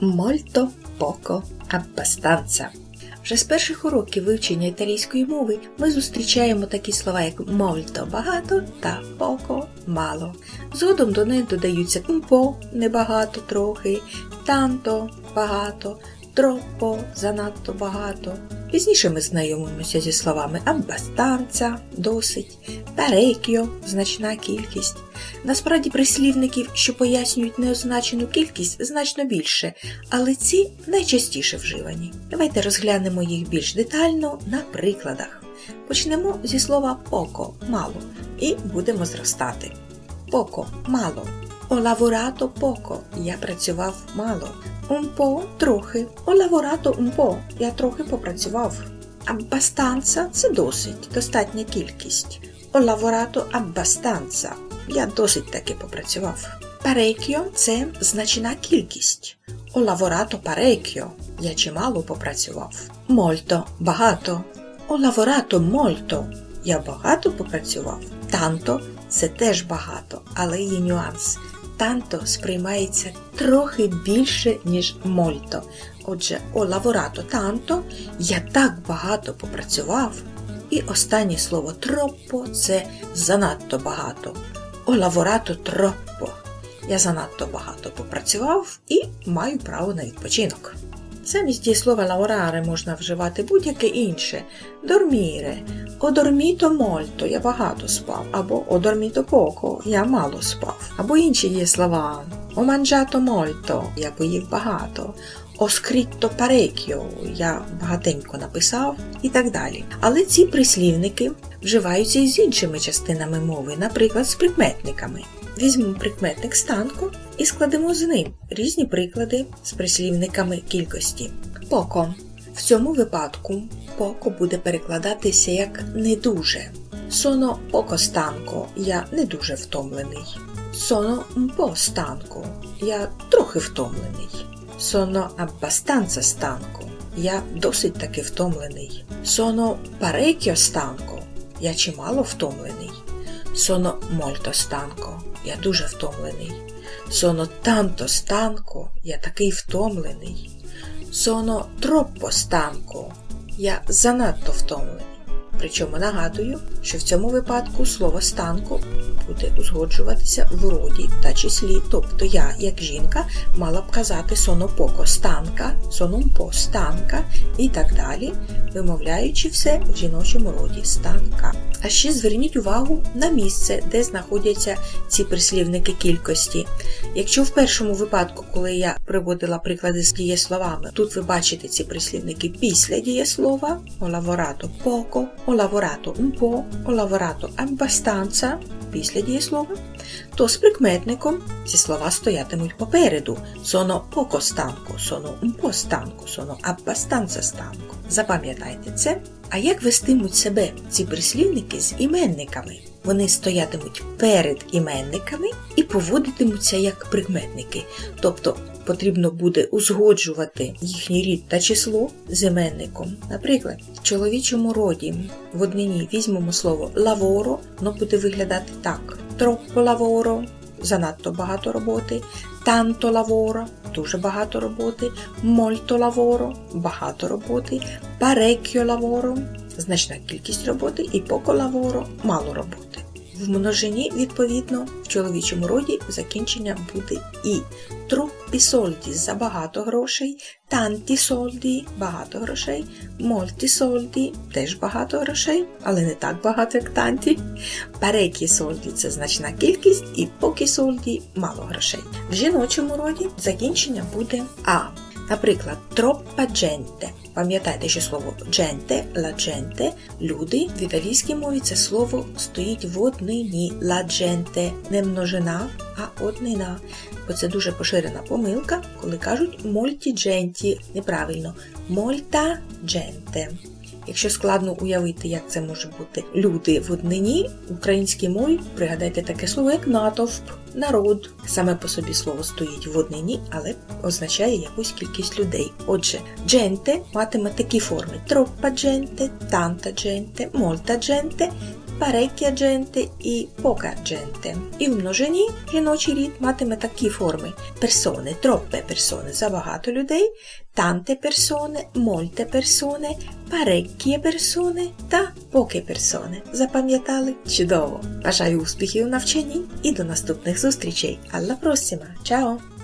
Molto poco abbastanza. Вже з перших уроків вивчення італійської мови ми зустрічаємо такі слова, як molto багато та poco мало. Згодом до них додаються po небагато трохи, tanto багато, troppo занадто багато. Пізніше ми знайомимося зі словами abbastanza – досить, parecchio – значна кількість. Насправді прислівників, що пояснюють неозначену кількість, значно більше, але ці найчастіше вживані. Давайте розглянемо їх більш детально на прикладах. Почнемо зі слова poco – мало і будемо зростати. Poco – мало. Ho lavorato poco – я працював мало. Un po – трохи. Ho lavorato un po – я трохи попрацював. Abbastanza – це досить, достатня кількість. Ho lavorato abbastanza – я досить таки попрацював. Parecchio – це значна кількість. Ho lavorato parecchio – я чимало попрацював. Molto – багато. Ho lavorato molto – я багато попрацював. Tanto – це теж багато, але є нюанс. Танто сприймається трохи більше, ніж мольто. Отже, о лаворато танто я так багато попрацював. І останнє слово тропо це занадто багато. О лаворато тропо. Я занадто багато попрацював і маю право на відпочинок. Замість дієслова lavorare можна вживати будь-яке інше. Дорміре, dormito molto, я багато спав, або dormito poco, я мало спав. Або інші є слова mangiato molto, я поїв багато. Scritto parecchio, я багатенько написав і так далі. Але ці прислівники вживаються і з іншими частинами мови, наприклад, з прикметниками. Візьмемо прикметник станку і складемо з ним різні приклади з прислівниками кількості. Поко. В цьому випадку поко буде перекладатися як не дуже. Соно поко станко, я не дуже втомлений. Соно мпо станко, я трохи втомлений. Соно аббастанца станко, я досить таки втомлений. Соно парекьо станко, я чимало втомлений. Соно мольто станко, я дуже втомлений. Соно танто станко, я такий втомлений. Соно троппо станко, я занадто втомлений. Причому нагадую, що в цьому випадку слово станко буде узгоджуватися в роді та числі, тобто я, як жінка, мала б казати сонопоко станка, сонумпо станка і так далі, вимовляючи все в жіночому роді станка. А ще зверніть увагу на місце, де знаходяться ці прислівники кількості. Якщо в першому випадку, коли я приводила приклади з дієсловами, тут ви бачите ці прислівники після дієслова, lavorato un po', ho lavorato abbastanza, після дієслова, то з прикметником ці слова стоятимуть попереду. соно poco stanco, соно po' stanco, sono abbastanza. Запам'ятайте це. А як вестимуть себе ці прислівники з іменниками? Вони стоятимуть перед іменниками і поводитимуться як прикметники. Тобто потрібно буде узгоджувати їхній рід та число з іменником. Наприклад, в чоловічому роді в однині візьмемо слово lavoro, воно буде виглядати так: troppo lavoro, занадто багато роботи, tanto lavoro, дуже багато роботи, molto lavoro, багато роботи, parecchio lavoro, значна кількість роботи, і poco lavoro, мало роботи. В множині, відповідно, в чоловічому роді закінчення буде і. Troppi soldi – забагато грошей, tanti soldi – багато грошей, molti soldi – теж багато грошей, але не так багато, як tanti. Parecchi soldi – це значна кількість, і pochi soldi – мало грошей. В жіночому роді закінчення буде А. Наприклад, troppa gente. Пам'ятайте, що слово gente, la gente, люди в італійській мові це слово стоїть в однині. La gente не множина, а однина. Бо це дуже поширена помилка, коли кажуть molti genti. Неправильно, molta gente. Якщо складно уявити, як це може бути люди в однині, в українській мові пригадайте таке слово, як натовп, народ. Саме по собі слово стоїть в однині, але означає якусь кількість людей. Отже, дженте матиме такі форми: тропа дженте, танта дженте, мольта дженте, parecchia gente і poca gente. І в множині жіночий рід матиме такі форми: персони, troppe persone – забагато людей, танте персони, мольте персони, parecchie persone та поки персони. Запам'ятали? Чудово! Бажаю успіхів у навчанні і до наступних зустрічей. Alla prossima! Ciao!